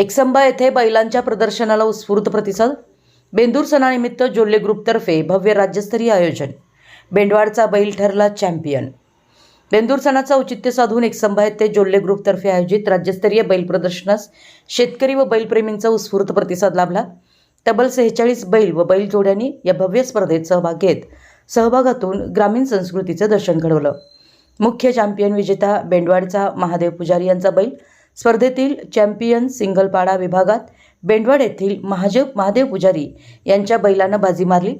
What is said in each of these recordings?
एकसंबा येथे बैलांच्या प्रदर्शनाला उत्स्फूर्त प्रतिसाद. बेंदूर सणानिमित्त जोल्ले ग्रुपतर्फे भव्य राज्यस्तरीय आयोजन. बेंडवाडचा बैल ठरला चॅम्पियन. बेंदूर सणाचं औचित्य साधून एकसंबा येथे जोल्ले ग्रुपतर्फे आयोजित राज्यस्तरीय बैल प्रदर्शनास शेतकरी व बैलप्रेमींचा उत्स्फूर्त प्रतिसाद लाभला. तब्बल सेहेचाळीस बैल व बैल जोड्यांनी या भव्य स्पर्धेत सहभाग घेत सहभागातून ग्रामीण संस्कृतीचं दर्शन घडवलं. मुख्य चॅम्पियन विजेता बेंडवाडचा महादेव पुजारी यांचा बैल स्पर्धेतील चॅम्पियन सिंगलपाडा विभागात बेंडवाड येथील महादेव महादेव पुजारी यांच्या बैलानं बाजी मारली.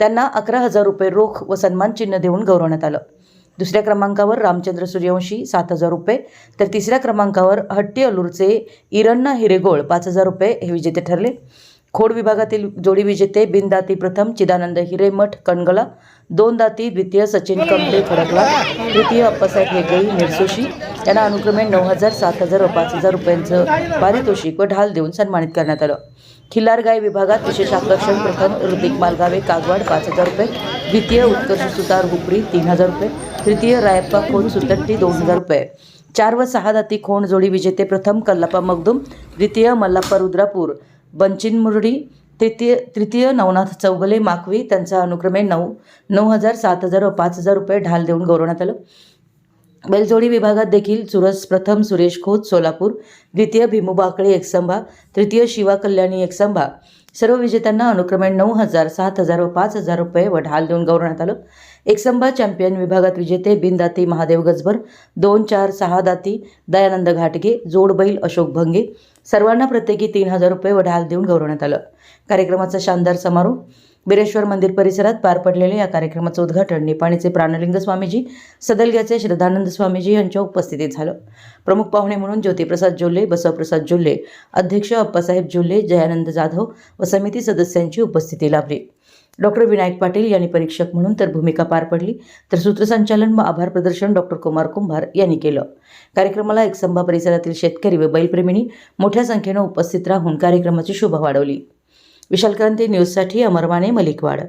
त्यांना अकरा हजार रुपये रोख व सन्मान चिन्ह देऊन गौरवण्यात आलं. दुसऱ्या क्रमांकावर रामचंद्र सूर्यवंशी सात हजार रुपये तर तिसऱ्या क्रमांकावर हट्टी अलूरचे इरण्णा हिरेगोळ पाच हजार रुपये हे विजेते ठरले. खोड विभागातील जोडी विजेते बिनदाती प्रथम चिदानंद हिरेमठ कणगला दोन दाती द्वितीय सचिन कमटे खडकला तृतीय अप्पासाहेब हेगई निरसोशी त्यांना अनुक्रमे नऊ हजार सात हजार व पाच हजार रुपयांचं पारितोषिक व ढाल देऊन सन्मानित करण्यात आलं. खिल्लार गाय विभागात विशेष आकर्षण प्रथम ऋतिक मालगावे कागवाड पाच हजार रुपये द्वितीय उत्कर्ष सुतार हुपरी तीन हजार रुपये तृतीय रायप्पा खोन सुतट्टी दोन हजार रुपये चार व सहा दाती खोंड जोडी विजेते प्रथम कल्लापा मगदुम द्वितीय मल्लाप्पा रुद्रापूर बंचिन मुरडी तृतीय तृतीय नवनाथ चौगले माकवी त्यांचा अनुक्रमे नऊ नऊ हजार सात हजार व पाच हजार रुपये ढाल देऊन गौरवण्यात आलं. बैलजोडी विभागात देखील सुरस प्रथम सुरेश खोत सोलापूर द्वितीय भीमू बाकळे एकसंभा तृतीय शिवा कल्याणी एकसंभा सर्व विजेत्यांना अनुक्रमे नऊ हजार सात हजार व पाच हजार रुपये व ढाल देऊन गौरवण्यात आलं. एकसंबा चॅम्पियन विभागात विजेते बिनदाती महादेव गजबर दोन चार सहा दाती दयानंद घाटगे जोड बैल अशोक भंगे सर्वांना प्रत्येकी तीन हजार रुपये व ढाल देऊन गौरवण्यात आलं. कार्यक्रमाचा शानदार समारोप. बिरेश्वर मंदिर परिसरात पार पडलेल्या या कार्यक्रमाचं उद्घाटन निपाणीचे प्राणलिंग स्वामीजी सदलग्याचे श्रद्धानंद स्वामीजी यांच्या उपस्थितीत झालं. प्रमुख पाहुणे म्हणून ज्योतिप्रसाद जोल्ले बसवप्रसाद जोल्ले अध्यक्ष अप्पासाहेब जोल्ले जयानंद जाधव व समिती सदस्यांची उपस्थिती लाभली. डॉक्टर विनायक पाटील यांनी परीक्षक म्हणून तर भूमिका पार पडली तर सूत्रसंचालन व आभार प्रदर्शन डॉक्टर कुमार कुंभार यांनी केलं. कार्यक्रमाला एकसंभा परिसरातील शेतकरी व बैलप्रेमींनी मोठ्या संख्येनं उपस्थित राहून कार्यक्रमाची शोभा वाढवली. विशाल क्रांती न्यूजसाठी अमरवाने मलिकवाड.